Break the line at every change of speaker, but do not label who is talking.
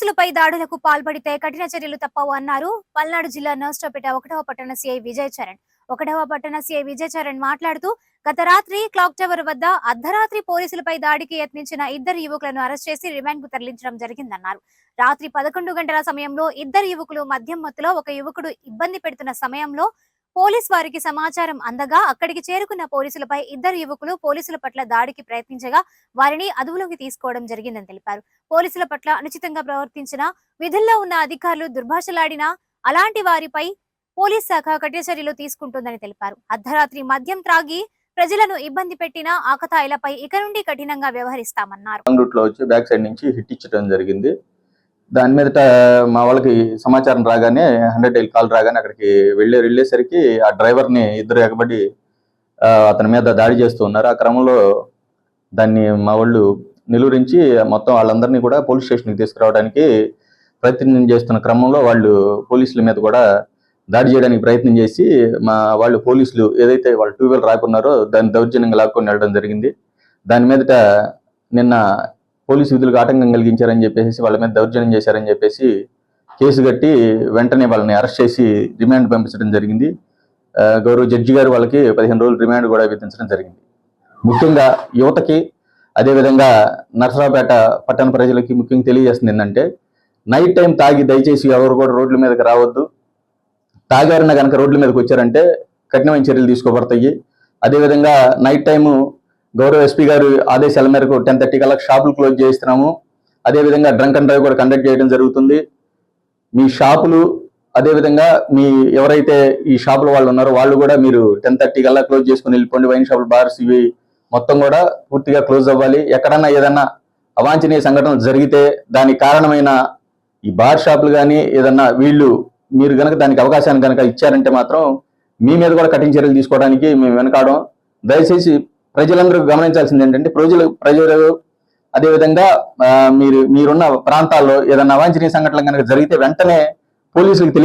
పోలీసులపై దాడులకు పాల్పడితే కఠిన చర్యలు తప్పవు అన్నారు పల్నాడు జిల్లా నర్స్టోపేట ఒకటవ పట్టణ సిఐ విజయ్ చరణ్ ఒకటవ పట్టణ సిఐ విజయ్ చరణ్ మాట్లాడుతూ గత రాత్రి క్లాక్ టవర్ వద్ద అర్ధరాత్రి పోలీసులపై దాడికి యత్నించిన ఇద్దరు యువకులను అరెస్ట్ చేసి రిమాండ్కు తరలించడం జరిగిందన్నారు. రాత్రి పదకొండు గంటల సమయంలో ఇద్దరు యువకులు మద్యం మత్తులో ఒక యువకుడు ఇబ్బంది పెడుతున్న సమయంలో పోలీస్ వారికి సమాచారం అందగా అక్కడికి చేరుకున్న పోలీసులపై ఇద్దరు యువకులు పోలీసుల పట్ల దాడికి ప్రయత్నించగా వారిని అదుపులోకి తీసుకోవడం జరిగిందని తెలిపారు. పోలీసుల పట్ల అనుచితంగా ప్రవర్తించిన విధుల్లో ఉన్న అధికారులు దుర్భాషలాడినా అలాంటి వారిపై పోలీస్ శాఖ కఠిన చర్యలు తీసుకుంటుందని తెలిపారు. అర్ధరాత్రి మద్యం త్రాగి ప్రజలను ఇబ్బంది పెట్టిన ఆకతాయిలపై ఇక నుండి కఠినంగా వ్యవహరిస్తామన్నారు.
వచ్చి బ్యాక్ సైడ్ నుంచి హిట్ ఇచ్చడం జరిగింది. దాని మీదట మా వాళ్ళకి సమాచారం రాగానే హండ్రెడ్ డైల్ కాల్ రాగానే అక్కడికి వెళ్ళి వెళ్ళేసరికి ఆ డ్రైవర్ని ఇద్దరు ఎగబడి అతని మీద దాడి చేస్తూ ఉన్నారు. ఆ క్రమంలో దాన్ని మా వాళ్ళు నిలువరించి మొత్తం వాళ్ళందరినీ కూడా పోలీస్ స్టేషన్కి తీసుకురావడానికి ప్రయత్నం చేస్తున్న క్రమంలో వాళ్ళు పోలీసుల మీద కూడా దాడి చేయడానికి ప్రయత్నం చేసి మా వాళ్ళు పోలీసులు ఏదైతే వాళ్ళు టూ వీలర్ రాకున్నారో దాన్ని దౌర్జన్యంగా లాక్కొని వెళ్ళడం జరిగింది. దాని మీదట నిన్న పోలీసు విధులకు ఆటంకం కలిగించారని చెప్పేసి వాళ్ళ మీద దౌర్జన్యం చేశారని చెప్పేసి కేసు కట్టి వెంటనే వాళ్ళని అరెస్ట్ చేసి రిమాండ్ పంపించడం జరిగింది. గౌరవ జడ్జి గారు వాళ్ళకి పదిహేను రోజులు రిమాండ్ కూడా విధించడం జరిగింది. ముఖ్యంగా యువతకి అదేవిధంగా నర్సరావుపేట పట్టణ ప్రజలకి ముఖ్యంగా తెలియజేస్తుంది ఏంటంటే నైట్ టైం తాగి దయచేసి ఎవరు కూడా రోడ్ల మీదకి రావద్దు. తాగారిన కనుక రోడ్ల మీదకి వచ్చారంటే కఠినమైన చర్యలు తీసుకోబడతాయి. అదేవిధంగా నైట్ టైము గౌరవ ఎస్పీ గారు ఆదేశాల మేరకు టెన్ థర్టీ కల్లా షాపులు క్లోజ్ చేస్తున్నాము అదేవిధంగా డ్రంక్ అండ్ డ్రైవ్ కూడా కండక్ట్ చేయడం జరుగుతుంది. మీ షాపులు అదేవిధంగా మీ ఎవరైతే ఈ షాపుల వాళ్ళు ఉన్నారో వాళ్ళు కూడా మీరు టెన్ థర్టీ కల్లా క్లోజ్ చేసుకుని వెళ్ళిపోండి. వైన్ షాపులు బార్స్ ఇవి మొత్తం కూడా పూర్తిగా క్లోజ్ అవ్వాలి. ఎక్కడన్నా ఏదన్నా అవాంఛనీయ సంఘటనలు జరిగితే దానికి కారణమైన ఈ బార్ షాపులు కానీ ఏదన్నా వీళ్ళు మీరు కనుక దానికి అవకాశాన్ని కనుక ఇచ్చారంటే మాత్రం మీ మీద కూడా కఠిన చర్యలు తీసుకోవడానికి మేము వెనకాడం. దయచేసి ప్రజలందరూ గమనించాల్సింది ఏంటంటే ప్రజలు ప్రజలు అదేవిధంగా మీరు మీరున్న ప్రాంతాల్లో ఏదైనా అవాంఛనీయ సంఘటనలు కనుక జరిగితే వెంటనే పోలీసులకు తెలియ